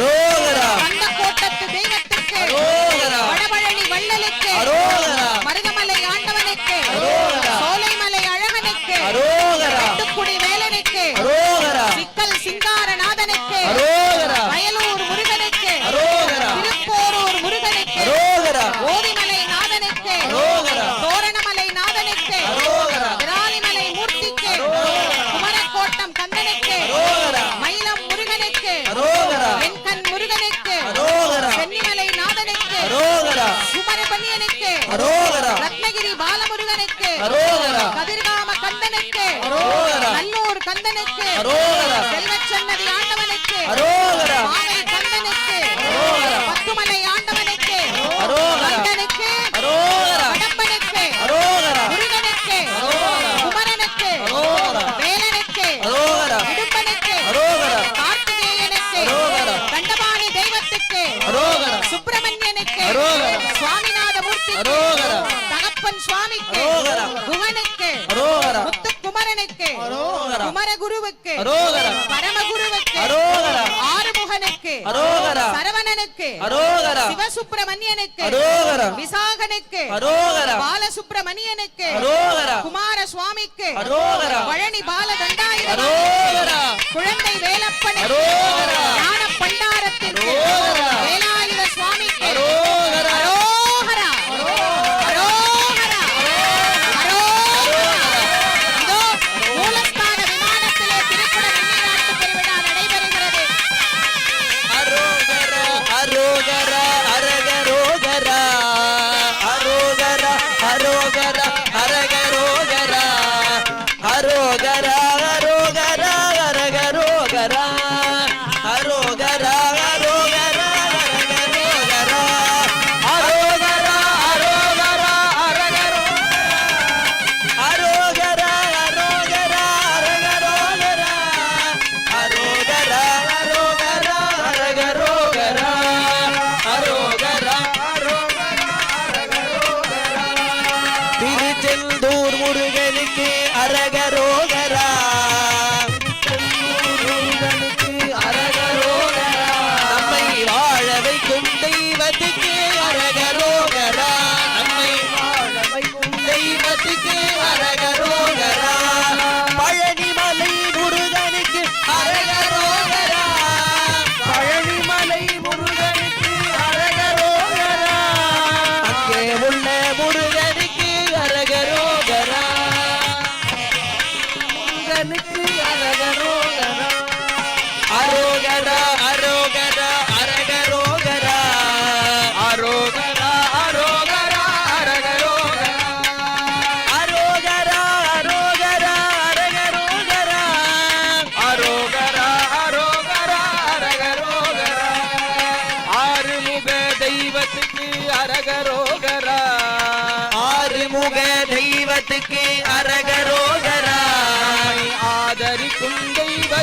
Lord. அரோகரா. ரத்னகிரி பாலமுருகனுக்கு அரோகரா. கதிர்காம கந்தனுக்கு அரோகரா. நல்லூர் கந்தனுக்கு செல்வச்சன்னதி ஆண்டவனுக்கு சுவாமிக்கு புவனுக்கு முத்துக்குமரனுக்கு குமரகுருவுக்கு பரமகுருவுக்கு ஆறுமுகனுக்கு சரவணனுக்கு சிவசுப்பிரமணியனுக்கு விசாகனுக்கு பாலசுப்பிரமணியனுக்கு குமார சுவாமிக்கு பழனி பாலதண்டாயிரம் குழந்தை வேலப்பனுக்கு Thank you.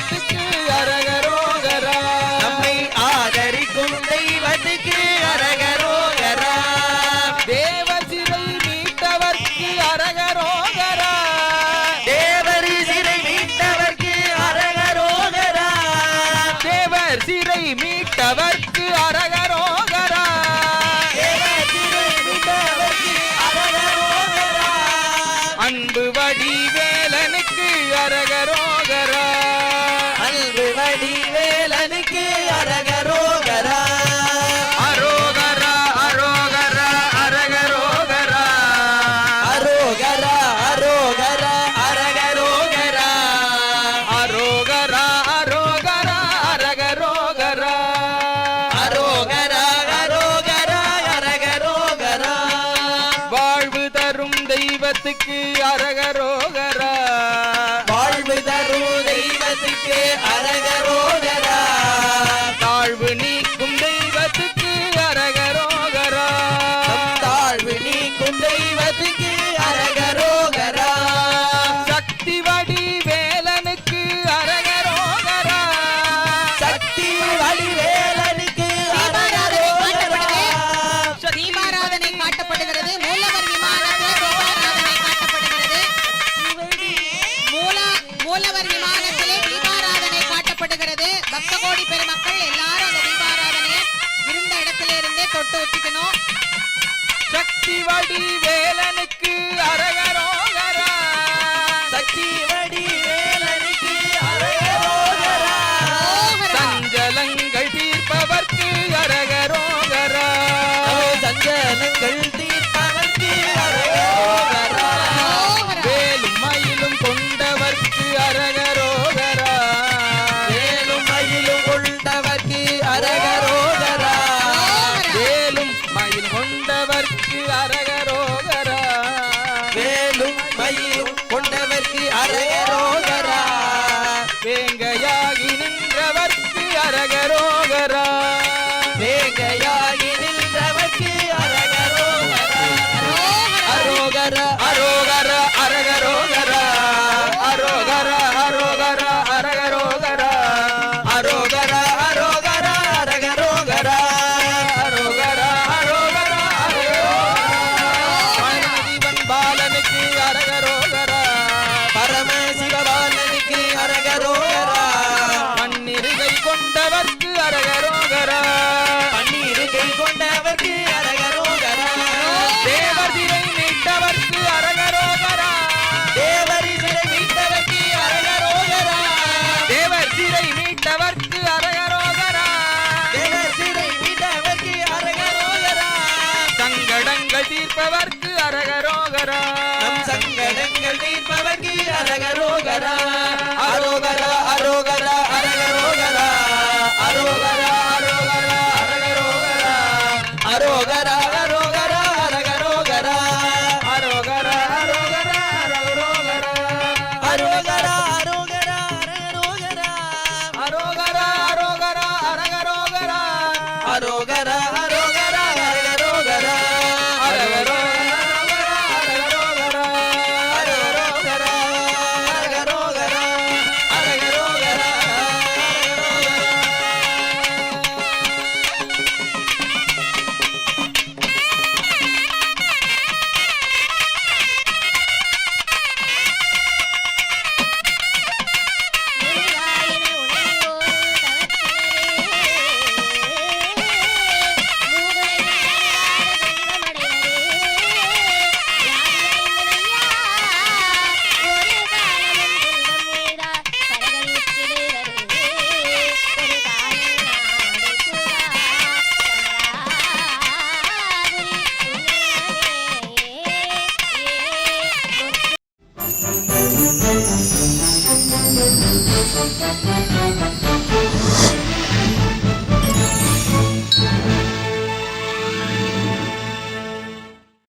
நாட்டுக்கு அரகர உலகத்துக்கு அரகரோ கோடி பெருமக்கள் எல்லாரும் அந்த தீபாராதனையை இருந்த இடத்துல இருந்தே தொட்டு வச்சுக்கணும். சக்தி வடி வேலன் தீர்ப்பவர்க்கு அரகரோகரா. நம் சங்கடங்கள் தீர்ப்பவர்க்கு அரகரோகரா. அரோகரா அரோகரா அரகரோகரா. அரோகரா அரோகரா அரகரோகரா. அரோகரா